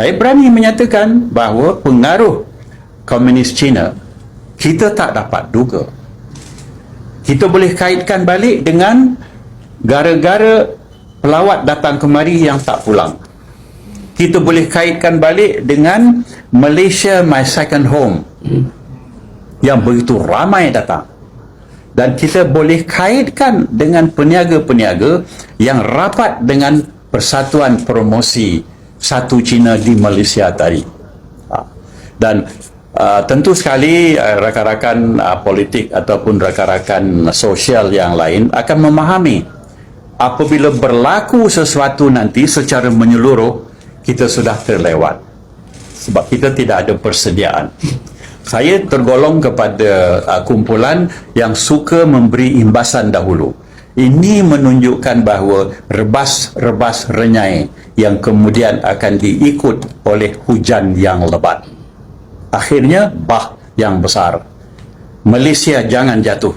saya berani menyatakan bahawa pengaruh komunis China kita tak dapat duga. Kita boleh kaitkan balik dengan gara-gara pelawat datang kemari yang tak pulang. Kita boleh kaitkan balik dengan Malaysia My Second Home yang begitu ramai datang. Dan kita boleh kaitkan dengan peniaga-peniaga yang rapat dengan Persatuan Promosi Satu Cina di Malaysia tadi. Ha. dan uh, tentu sekali uh, rakan-rakan uh, politik ataupun rakan-rakan sosial yang lain akan memahami apabila berlaku sesuatu nanti secara menyeluruh kita sudah terlewat. Sebab kita tidak ada persediaan. Saya tergolong kepada uh, kumpulan yang suka memberi imbasan dahulu ini menunjukkan bahawa rebas-rebas renyai yang kemudian akan diikut oleh hujan yang lebat. Akhirnya bah yang besar. Malaysia jangan jatuh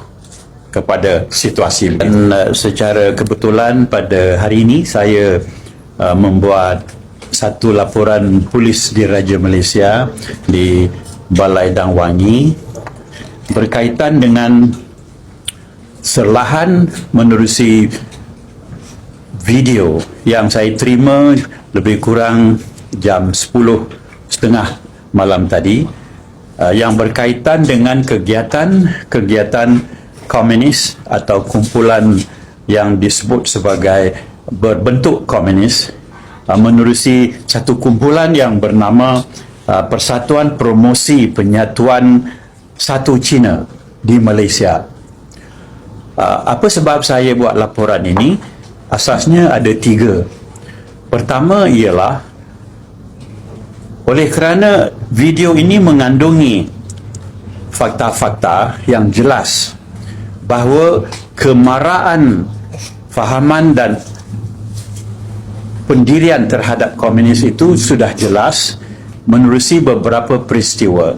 kepada situasi dan uh, secara kebetulan pada hari ini saya uh, membuat satu laporan polis di Raja Malaysia di Balai Dangwangi berkaitan dengan serlahan menerusi video yang saya terima lebih kurang jam 10 setengah malam tadi uh, yang berkaitan dengan kegiatan-kegiatan komunis atau kumpulan yang disebut sebagai berbentuk komunis uh, menerusi satu kumpulan yang bernama uh, Persatuan Promosi Penyatuan Satu Cina di Malaysia. Uh, apa sebab saya buat laporan ini? Asasnya ada tiga. Pertama ialah oleh kerana video ini mengandungi fakta-fakta yang jelas bahawa kemarahan fahaman dan pendirian terhadap komunis itu sudah jelas menerusi beberapa peristiwa.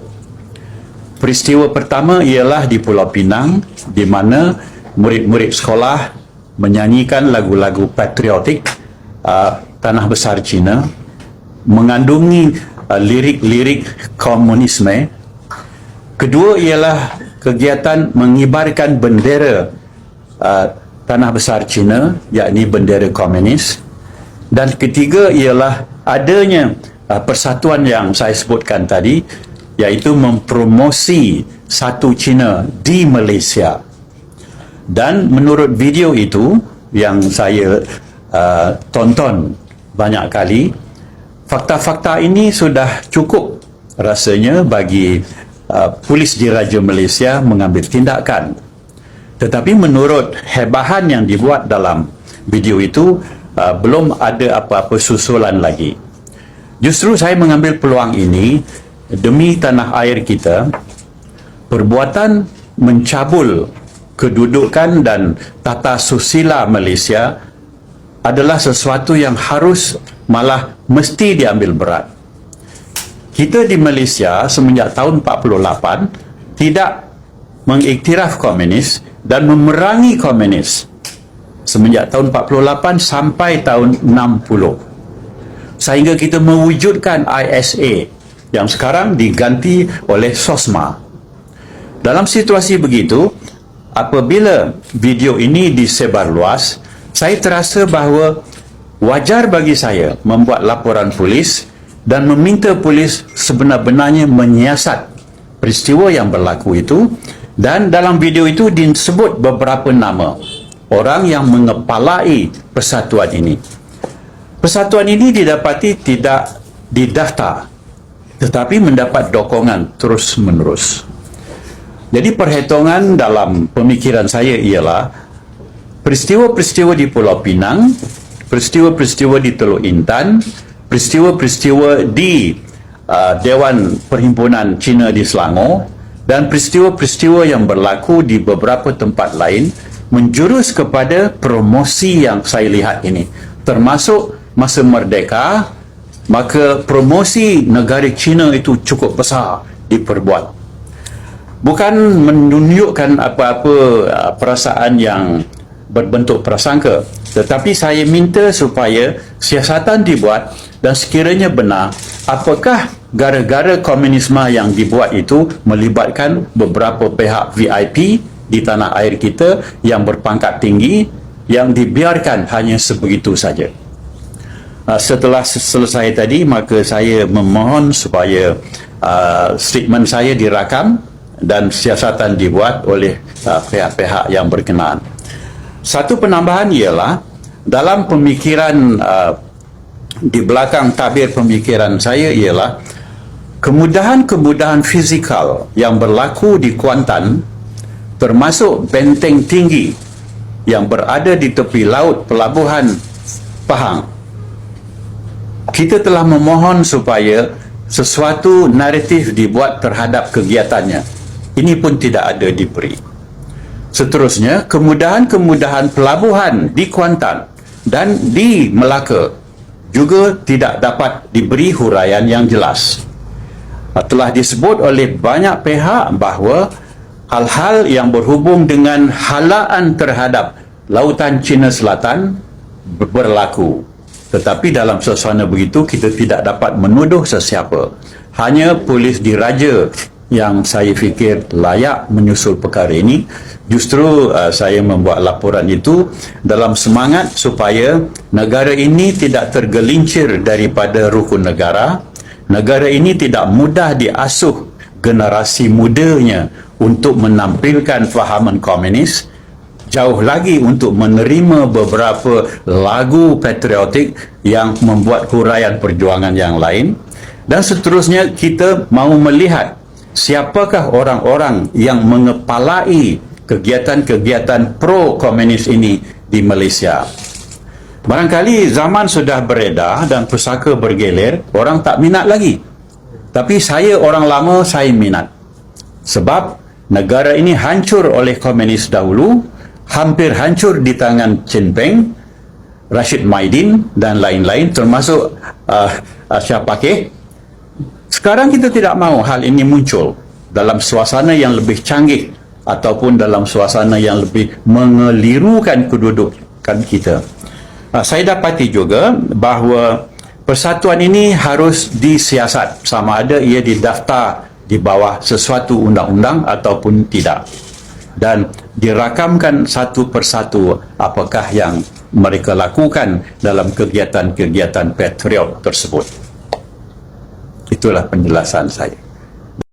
Peristiwa pertama ialah di Pulau Pinang di mana murid-murid sekolah menyanyikan lagu-lagu patriotik uh, tanah besar Cina mengandungi uh, lirik-lirik komunisme. Kedua ialah kegiatan mengibarkan bendera uh, tanah besar Cina yakni bendera komunis. Dan ketiga ialah adanya uh, persatuan yang saya sebutkan tadi iaitu mempromosi satu Cina di Malaysia dan menurut video itu yang saya uh, tonton banyak kali fakta-fakta ini sudah cukup rasanya bagi uh, polis di Raja Malaysia mengambil tindakan. Tetapi menurut hebahan yang dibuat dalam video itu uh, belum ada apa-apa susulan lagi. Justru saya mengambil peluang ini demi tanah air kita perbuatan mencabul kedudukan dan tata susila Malaysia adalah sesuatu yang harus malah mesti diambil berat. Kita di Malaysia semenjak tahun 48 tidak mengiktiraf komunis dan memerangi komunis semenjak tahun 48 sampai tahun 60 sehingga kita mewujudkan ISA yang sekarang diganti oleh SOSMA. Dalam situasi begitu, apabila video ini disebar luas, saya terasa bahawa wajar bagi saya membuat laporan polis dan meminta polis sebenar-benarnya menyiasat peristiwa yang berlaku itu dan dalam video itu disebut beberapa nama orang yang mengepalai persatuan ini. Persatuan ini didapati tidak didaftar tetapi mendapat dokongan terus-menerus. Jadi perhitungan dalam pemikiran saya ialah peristiwa-peristiwa di Pulau Pinang, peristiwa-peristiwa di Teluk Intan, peristiwa-peristiwa di uh, Dewan Perhimpunan Cina di Selangor dan peristiwa-peristiwa yang berlaku di beberapa tempat lain menjurus kepada promosi yang saya lihat ini. Termasuk masa merdeka maka promosi negara Cina itu cukup besar diperbuat bukan menunjukkan apa-apa uh, perasaan yang berbentuk prasangka tetapi saya minta supaya siasatan dibuat dan sekiranya benar apakah gara-gara komunisme yang dibuat itu melibatkan beberapa pihak VIP di tanah air kita yang berpangkat tinggi yang dibiarkan hanya sebegitu saja. Uh, setelah selesai tadi maka saya memohon supaya uh, statement saya dirakam dan siasatan dibuat oleh uh, pihak-pihak yang berkenaan. Satu penambahan ialah dalam pemikiran uh, di belakang tabir pemikiran saya ialah kemudahan-kemudahan fizikal yang berlaku di Kuantan termasuk benteng tinggi yang berada di tepi laut pelabuhan Pahang kita telah memohon supaya sesuatu naratif dibuat terhadap kegiatannya ini pun tidak ada diberi seterusnya kemudahan-kemudahan pelabuhan di Kuantan dan di Melaka juga tidak dapat diberi huraian yang jelas telah disebut oleh banyak pihak bahawa hal-hal yang berhubung dengan halaan terhadap lautan Cina Selatan berlaku. Tetapi dalam suasana begitu kita tidak dapat menuduh sesiapa. Hanya polis diraja yang saya fikir layak menyusul perkara ini. Justru uh, saya membuat laporan itu dalam semangat supaya negara ini tidak tergelincir daripada rukun negara. Negara ini tidak mudah diasuh generasi mudanya untuk menampilkan fahaman komunis. Jauh lagi untuk menerima beberapa lagu patriotik yang membuat huraian perjuangan yang lain. Dan seterusnya kita mahu melihat siapakah orang-orang yang mengepalai kegiatan-kegiatan pro-komunis ini di Malaysia Barangkali zaman sudah beredar dan pusaka bergelir, orang tak minat lagi. Tapi saya orang lama, saya minat. Sebab negara ini hancur oleh komunis dahulu, hampir hancur di tangan Chin Peng, Rashid Maidin dan lain-lain termasuk uh, Syah Pakih. Sekarang kita tidak mahu hal ini muncul dalam suasana yang lebih canggih ataupun dalam suasana yang lebih mengelirukan kedudukan kita. Ah, saya dapati juga bahawa persatuan ini harus disiasat. Sama ada ia didaftar di bawah sesuatu undang-undang ataupun tidak. Dan dirakamkan satu persatu apakah yang mereka lakukan dalam kegiatan-kegiatan patriot tersebut itulah penjelasan saya